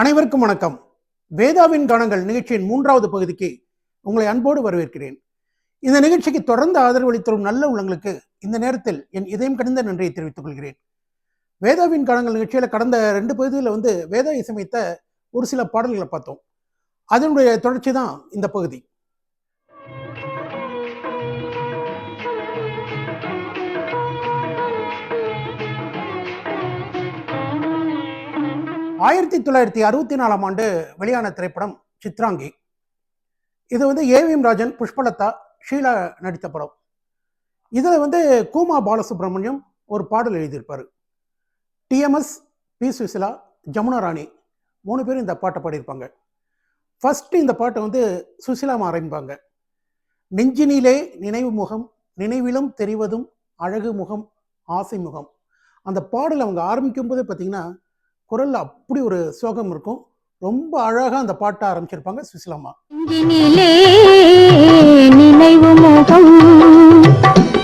அனைவருக்கும் வணக்கம். வேதாவின் கணங்கள் நிகழ்ச்சியின் மூன்றாவது பகுதிக்கு உங்களை அன்போடு வரவேற்கிறேன். இந்த நிகழ்ச்சிக்கு தொடர்ந்து ஆதரவளித்தரும் நல்ல உள்ளங்களுக்கு இந்த நேரத்தில் என் இதயம் கடிந்த நன்றியை தெரிவித்துக் கொள்கிறேன். வேதாவின் கணங்கள் நிகழ்ச்சியில் கடந்த ரெண்டு பகுதியில் வந்து வேதா இசையமைத்த ஒரு சில பாடல்களை பார்த்தோம். அதனுடைய தொடர்ச்சி தான் இந்த பகுதி. ஆயிரத்தி தொள்ளாயிரத்தி அறுபத்தி நாலாம் ஆண்டு வெளியான திரைப்படம் சித்ராங்கி. இது வந்து ஏவிஎம் ராஜன் புஷ்பலதா ஷீலா நடித்த படம். இதில் வந்து கூமா பாலசுப்ரமணியம் ஒரு பாடல் எழுதியிருப்பார். டிஎம்எஸ் பி சுசிலா ஜமுனா ராணி மூணு பேரும் இந்த பாட்டை பாடியிருப்பாங்க. ஃபஸ்ட்டு இந்த பாட்டை வந்து சுசிலாமா ஆரம்பிப்பாங்க. நெஞ்சினிலே நினைவு முகம் நினைவிலும் தெரிவதும் அழகு முகம் ஆசை முகம். அந்த பாடல் அவங்க ஆரம்பிக்கும் போதே பார்த்தீங்கன்னா குரல்ல அப்படி ஒரு சோகம் இருக்கும். ரொம்ப அழகா அந்த பாட்டை ஆரம்பிச்சிருப்பாங்க சுசிலாமா நினைவு முகம்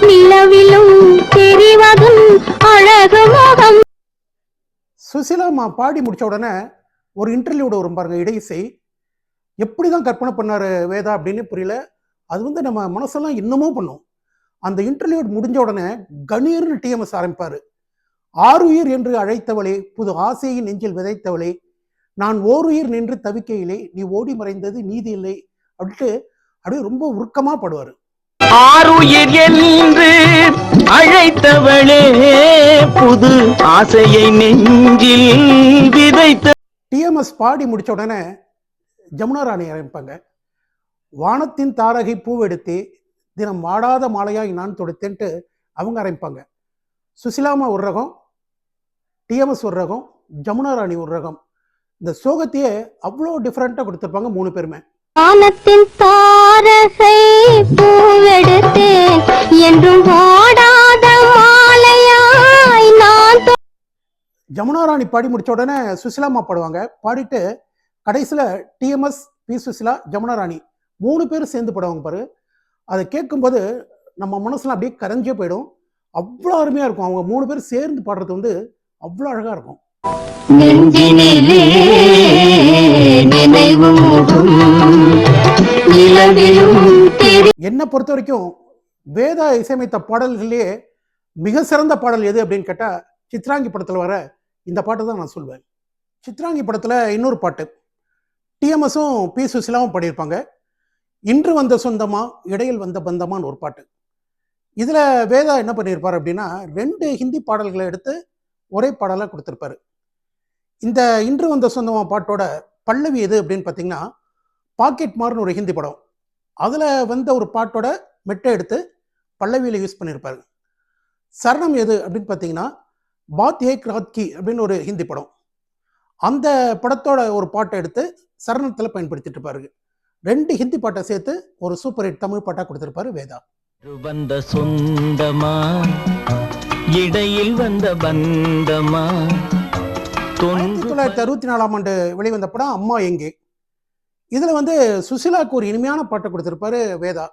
நிலவிலும் தெரிவதும் அழகு முகம். சுசிலாமா பாடி முடிச்ச உடனே ஒரு இன்டர்வியூட வரும் பாருங்க இடையிசை. எப்படி தான் கற்பனை பண்ணாரு வேதா அப்படின்னு புரியல. அது வந்து நம்ம மனசெல்லாம் இன்னமும் பண்ணும். அந்த இன்டர்வியூ முடிஞ்ச உடனே கணீர்னு டிஎம்எஸ் ஆரம்பிப்பாரு. ஆறுயிர் என்று அழைத்தவளே புது ஆசையை நெஞ்சில் விதைத்தவளே நான் ஓருயிர் நின்று தவிக்கையிலே நீ ஓடி மறைந்தது நீதி இல்லை அப்படின்ட்டு அப்படியே ரொம்ப உருக்கமா பாடுவாரு. ஆருயிர் என்று அழைத்தவளே புது ஆசையை நெஞ்சில் விதைத்த டிஎம்எஸ் பாடி முடிச்ச உடனே ஜமுனா ராணி ஆரம்பிப்பாங்க. வானத்தின் தாரகை பூவெடுத்தே தினம் வாடாத மாலையாய் நான் தொடுத்தேன்ட்டு அவங்க ஆரம்பிப்பாங்க. சுசிலாமா ஒரு ரகம் டிஎம்எஸ் ஒரு ரகம் ஜமுனா ராணி ஒரு ரகம். இந்த சோகத்தையே அவ்வளோ டிஃப்ரெண்ட்டாக கொடுத்துருப்பாங்க மூணு பேருமே. வானத்தின் தாரகை பூவெடுத்து என்றும் வாடாத மாலையாய் நான் ஜமுனா ராணி பாடி முடிச்ச உடனே சுசிலாமா பாடுவாங்க. பாடிட்டு கடைசியில் டிஎம்எஸ் பி சுசிலா ஜமுனா ராணி மூணு பேரும் சேர்ந்து பாடுவாங்க பாரு. அதை கேட்கும்போது நம்ம மனசுல அப்படியே கரைஞ்சே போயிடும். அவ்வளோ அருமையாக இருக்கும். அவங்க மூணு பேரும் சேர்ந்து பாடுறது வந்து அவ்வளோ அழகாக இருக்கும். நெஞ்சினிலே என்னை பொறுத்த வரைக்கும் வேதா இசையமைத்த பாடல்களிலேயே மிக சிறந்த பாடல் எது அப்படின்னு கேட்டால் சித்ராங்கி படத்தில் வர இந்த பாட்டு தான் நான் சொல்வேன். சித்ராங்கி படத்தில் இன்னொரு பாட்டு. டிஎம்எஸும் பி சுசிலாவும் பாடியிருப்பாங்க. இன்று வந்த சொந்தமா இடையில் வந்த பந்தமான்னு ஒரு பாட்டு. இதில் வேதா என்ன பண்ணியிருப்பார் அப்படின்னா ரெண்டு ஹிந்தி பாடல்களை எடுத்து ஒரே பாடலாக கொடுத்துருப்பாரு. இந்த இன்று வந்த சொந்தமா பாட்டோட பல்லவி எது அப்படின்னு பார்த்தீங்கன்னா பாக்கெட் மார்னு ஒரு ஹிந்தி படம். அதில் வந்த ஒரு பாட்டோட மெட்டை எடுத்து பல்லவியில் யூஸ் பண்ணியிருப்பாரு சரணம் எது அப்படின்னு பார்த்தீங்கன்னா பாத் ஏக் ராத் கி அப்படின்னு ஒரு ஹிந்தி படம். அந்த படத்தோட ஒரு பாட்டை எடுத்து சரணத்தில் பயன்படுத்திட்டு இருப்பாரு. ரெண்டு ஹிந்தி பாட்டை சேர்த்து ஒரு சூப்பர் ஹிட் தமிழ் பாட்டாக கொடுத்துருப்பாரு வேதா. வந்த சொந்தமா இடையில் வந்த பந்தமா? ஆயிரத்தி தொள்ளாயிரத்தி அறுபத்தி நாலாம் ஆண்டு வெளிவந்த படம் அம்மா எங்கே? இதில் வந்து சுசிலாவுக்கு ஒரு இனிமையான பாட்டை கொடுத்திருப்பாரு வேதா.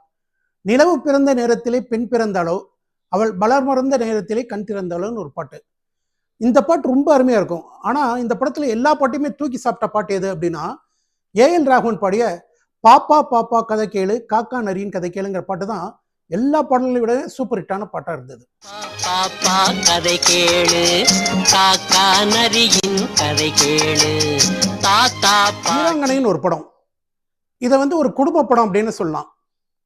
நிலவு பிறந்த நேரத்திலே பெண் பிறந்தாளோ அவள் பலர் மறந்த நேரத்திலே கண் திறந்தாளோன்னு ஒரு பாட்டு. இந்த பாட்டு ரொம்ப அருமையாக இருக்கும். ஆனால் இந்த படத்தில் எல்லா பாட்டையுமே தூக்கி சாப்பிட்ட பாட்டு எது அப்படின்னா ஏஎல் ராகவன் பாடிய பாப்பா பாப்பா கதை கேளு காக்கா நரியின் கதை கேளுங்கிற பாட்டு தான் எல்லா பாடல்களையும் விட சூப்பர் ஹிட்டான பாட்டாக இருந்தது. பாப்பா கதை கேளு. காக்கா நரியின் கதை கேளு. தாத்தா பா வீராங்கனைன்னு ஒரு படம். இதை வந்து ஒரு குடும்ப படம் அப்படின்னு சொல்லலாம்.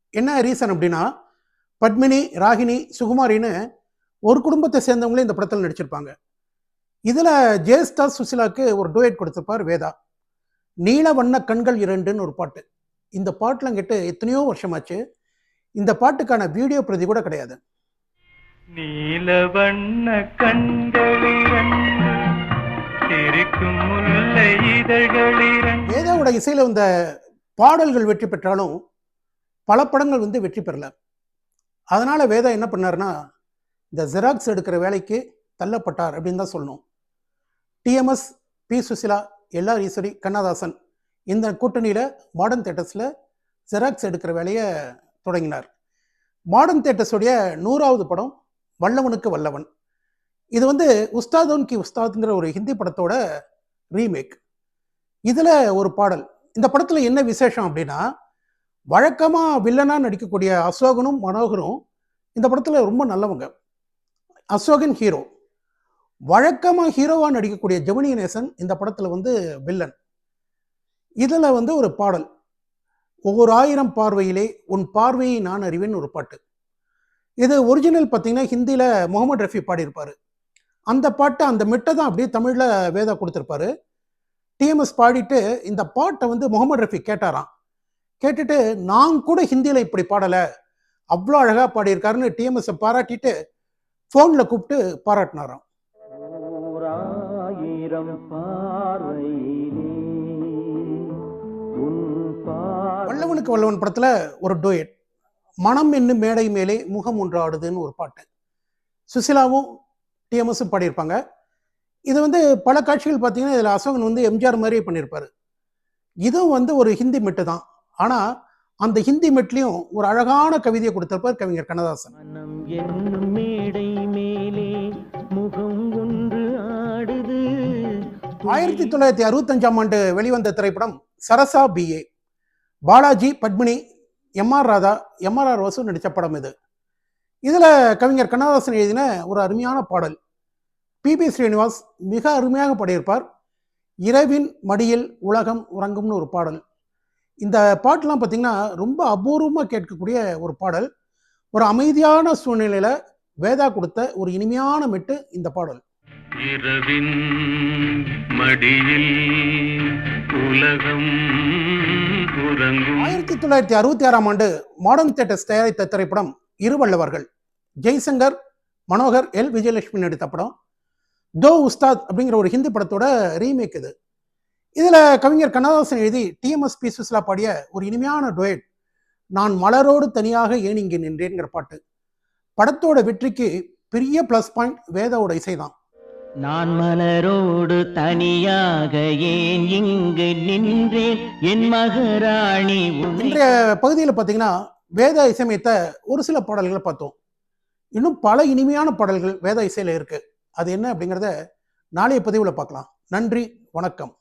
என்ன ரீசன் அப்படின்னா பத்மினி ராகினி சுகுமாரின்னு ஒரு குடும்பத்தை சேர்ந்தவங்களே இந்த படத்தில் நடிச்சிருப்பாங்க. இதில் ஜெயஸ்டா சுசிலாக்கு ஒரு டூயட் கொடுத்துருப்பார் வேதா. நீல வண்ண கண்கள் இரண்டுன்னு ஒரு பாட்டு. இந்த பாட்டெலாம் கேட்டு எத்தனையோ வருஷமாச்சு. இந்த பாட்டுக்கான வீடியோ பிரதி கூட கிடையாது. நீலவண்ண கண்களிரண்டு சிரிக்கும் முல்லை இதழ்களிரண்டு இசையில் வந்த பாடல்கள் வெற்றி பெற்றாலும் பல படங்கள் வந்து வெற்றி பெறல. அதனால வேதா என்ன பண்ணாருன்னா இந்த ஜெராக்ஸ் எடுக்கிற வேலைக்கு தள்ளப்பட்டார் அப்படின்னு தான் சொல்லணும். TMS P Susila LR Eswari Kannadasan இந்த கூட்டணியில் மாடர்ன் தேட்டர்ஸில் ஜெராக்ஸ் எடுக்கிற வேலையை தொடங்கினார். மாடர்ன் தேட்டர்ஸுடைய நூறாவது படம் வல்லவனுக்கு வல்லவன். இது வந்து உஸ்தாதோன் கி உஸ்தாத்ங்கிற ஒரு ஹிந்தி படத்தோட ரீமேக் இதில் ஒரு பாடல். இந்த படத்தில் என்ன விசேஷம் அப்படின்னா வழக்கமாக வில்லனாக நடிக்கக்கூடிய அசோகனும் மனோகரும் இந்த படத்தில் ரொம்ப நல்லவங்க. அசோகன் ஹீரோ வழக்கமாக ஹீரோவாக நடிக்கக்கூடிய ஜெமினி நேசன் இந்த படத்தில் வந்து வில்லன் இதில் வந்து ஒரு பாடல். ஒவ்வொரு ஆயிரம் பார்வையிலே உன் பார்வையை நான் அறிவேன் ஒரு பாட்டு. இது ஒரிஜினல் பார்த்தீங்கன்னா ஹிந்தியில் முகமது ரஃபி பாடியிருப்பார். அந்த பாட்டை அந்த மெட்டை தான் அப்படியே தமிழில் வேதா கொடுத்துருப்பாரு. டிஎம்எஸ் பாடிட்டு இந்த பாட்டை வந்து முகமது ரஃபி கேட்டாராம். கேட்டுட்டு நான் கூட ஹிந்தியில் இப்படி பாடலை. அவ்வளோ அழகாக பாடியிருக்காருன்னு டிஎம்எஸ்ஸை பாராட்டிட்டு ஃபோனில் கூப்பிட்டு பாராட்டினாராம். வல்லவனுக்கு வல்லவன் படத்தில் ஒரு டூயட். மனம் என்னும் மேடை மேலே முகம் ஒன்று ஆடுதுன்னு ஒரு பாட்டு. சுசிலாவும் டிஎம்எஸும் பாடியிருப்பாங்க. இது வந்து பல காட்சிகள் பார்த்தீங்கன்னா இதில் அசோகன் வந்து எம்ஜிஆர் மாதிரியே பண்ணியிருப்பாரு. இதுவும் வந்து ஒரு ஹிந்தி மெட்டு தான். ஆனால் அந்த ஹிந்தி மெட்லேயும் ஒரு அழகான கவிதையை கொடுத்திருப்பார் கவிஞர் கண்ணதாசன். மனம் என்னும் மேடை மேலே முகம் ஒன்று ஆடுது. ஆயிரத்தி தொள்ளாயிரத்தி அறுபத்தஞ்சாம் ஆண்டு வெளிவந்த திரைப்படம் Sarasa BA Balaji Padmini MR Radha MRR Vasu நடித்த படம் இது. இதில் கவிஞர் கண்ணதாசன் எழுதின ஒரு அருமையான பாடல். பிபி ஸ்ரீனிவாஸ் மிக அருமையாக பாடியிருப்பார். இரவின் மடியில் உலகம் உறங்கும்னு ஒரு பாடல். இந்த பாட்டெலாம் பார்த்தீங்கன்னா ரொம்ப அபூர்வமாக கேட்கக்கூடிய ஒரு பாடல். ஒரு அமைதியான சூழ்நிலையில் வேதா கொடுத்த ஒரு இனிமையான மெட்டு இந்த பாடல். இரவின் மடியில் உலகம் உறங்கும். ஆயிரத்தி தொள்ளாயிரத்தி அறுபத்தி ஆறாம் ஆண்டு மாடர்ன் தியேட்டர்ஸ் தயாரித்த திரைப்படம் இருவல்லவர்கள் ஜெய்சங்கர் மனோகர் எல். விஜயலட்சுமி நடித்த படம். தோ உஸ்தாத் அப்படிங்கிற ஒரு ஹிந்தி படத்தோட ரீமேக் இது. இதில் கவிஞர் கண்ணதாசன் எழுதி டிஎம்எஸ் பி சுஸ்லா பாடிய ஒரு இனிமையான டுயட் நான் மலரோடு தனியாக ஏன் இங்கே நின்றேங்கிற பாட்டு. படத்தோட வெற்றிக்கு பெரிய ப்ளஸ் பாயிண்ட் வேதாவோட இசைதான். நான் மலரோடு தனியாக ஏன் இங்கு நின்றேன்? என் மகராணி இன்றைய பகுதியில் பார்த்தீங்கன்னா வேத இசையமைத்த ஒரு சில பாடல்களை பார்த்தோம். இன்னும் பல இனிமையான பாடல்கள் வேத இசையில் இருக்கு. அது என்ன அப்படிங்கிறத நாளைய பதிவில் பார்க்கலாம். நன்றி வணக்கம்.